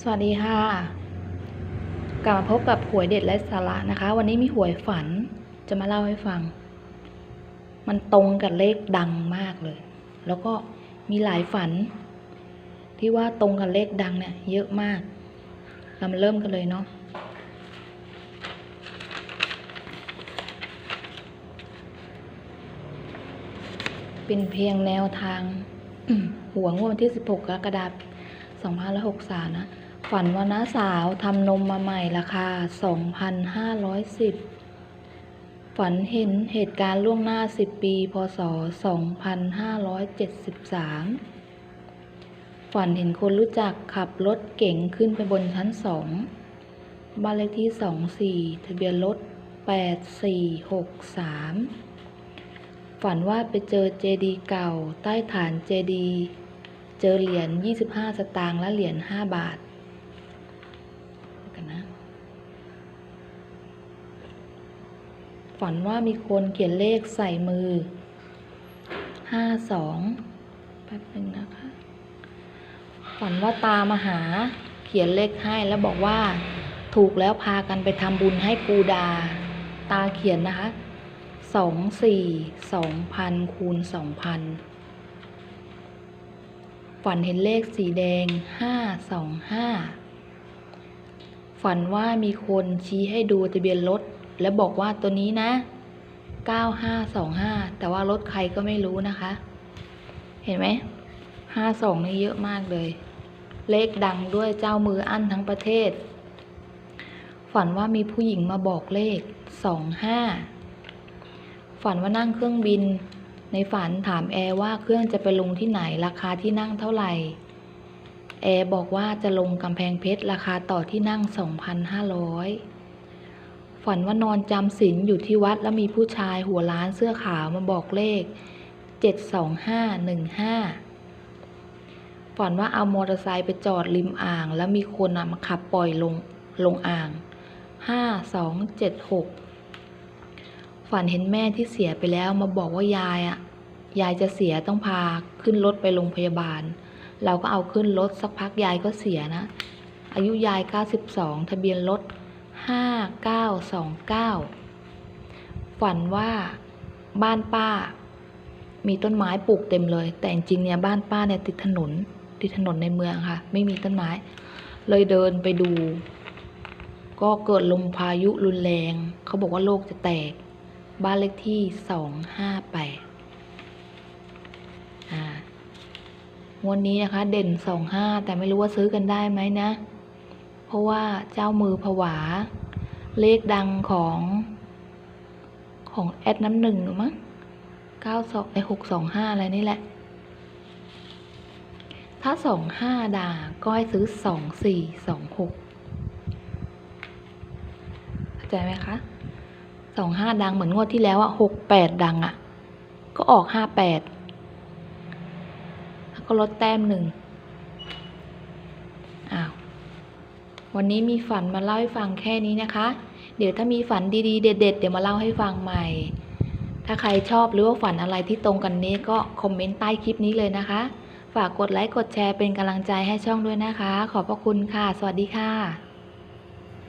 สวัสดีค่ะ กลับมาพบกับหวยเด็ดและสาระนะคะ วันนี้มีหวยฝันจะมาเล่าให้ฟัง มันตรงกับเลขดังมากเลย แล้วก็มีหลายฝัน ที่ว่าตรงกับเลขดังเนี่ย เยอะมาก เรามาเริ่มกันเลยเนาะเป็นเพียงแนวทางหัวงวดวันที่ 16 กรกฎาคม2563 นะ ฝันว่าน้าสาวทำนมมาใหม่ราคา 2,510 ฝันเห็นเหตุการณ์ล่วงหน้า 10 ปี พศ 2573 ฝันเห็นคนรู้จักขับรถเก๋งขึ้นไปบนชั้นสอง บ้านเลขที่ 24 ทะเบียนรถ 8463 ฝันว่าไปเจอเจดีเก่าใต้ฐานเจดี เจอเหรียญ 25 สตางค์และเหรียญ 5 บาทเดี๋ยวกันนะ ฝันว่ามีคนเขียนเลขใส่มือ52แป๊บหนึ่งนะคะ ฝันว่าตามาหาเขียนเลขให้แล้วบอกว่า ถูกแล้วพากันไปทำบุญให้กูดา ตาเขียนนะคะสองสี่สองพันคูณสองพันฝันเห็นเลขสีแดงห้าสองห้าฝันว่ามีคนชี้ให้ดูทะเบียนรถ แล้วบอกว่าตัวนี้นะเก้าห้าสองห้าแต่ว่ารถใครก็ไม่รู้นะคะ เห็นไหมห้าสองนี่เยอะมากเลย เลขดังด้วยเจ้ามืออั้นทั้งประเทศ ฝันว่ามีผู้หญิงมาบอกเลขสองห้าฝันว่านั่งเครื่องบิน ในฝันถามแอร์ว่าเครื่องจะไปลงที่ไหนราคาที่นั่งเท่าไหร่แอร์บอกว่าจะลงกำแพงเพชรราคาต่อที่นั่ง 2,500 ฝันว่านอนจำศีลอยู่ที่วัดแล้วมีผู้ชายหัวล้านเสื้อขาวมาบอกเลข 72515 ฝันว่าเอามอเตอร์ไซค์ไปจอดริมอ่าง แล้วมีคนมาขับปล่อยลงลงอ่าง 5276 ฝันเห็นแม่ที่เสียไปแล้วมาบอกว่ายายอะยายจะเสียต้องพาขึ้นรถไปโรงพยาบาล เราก็เอาขึ้นรถสักพักยายก็เสียนะ อายุยาย 92 ทะเบียนรถ 5929 ฝันว่าบ้านป้า มีต้นไม้ปลูกเต็มเลย แต่จริงเนี่ยบ้านป้าเนี่ยติดถนน ติดถนนในเมืองค่ะ ไม่มีต้นไม้ เลยเดินไปดู ก็เกิดลมพายุรุนแรง เขาบอกว่าโลกจะแตก บ้านเลขที่สองห้าแปดอ่างวันนี้นะคะ เด่นสองห้าแต่ไม่รู้ว่าซื้อกันได้ไหมนะ เพราะว่าเจ้ามือผวา เลขดังของของแอดน้ำหนึ่งหรือมั้งเก้าสองไอหกสองห้าอะไรนี่แหละ ถ้าสองห้าด่าก็ให้ซื้อสองสี่สองหกเข้าใจไหมคะสองห้าดังเหมือนงวดที่แล้วอะหกแปดดังอะก็ออกห้าแปดแล้วก็ลดแต้มหนึ่งอ้าว วันนี้มีฝันมาเล่าให้ฟังแค่นี้นะคะ เดี๋ยวถ้ามีฝันดีๆ เด็ด ๆ เดี๋ยวมาเล่าให้ฟังใหม่ ถ้าใครชอบหรือว่าฝันอะไรที่ตรงกันนี้ก็คอมเมนต์ใต้คลิปนี้เลยนะคะ ฝากกดไลค์กดแชร์เป็นกำลังใจให้ช่องด้วยนะคะ ขอบพระคุณค่ะ สวัสดีค่ะ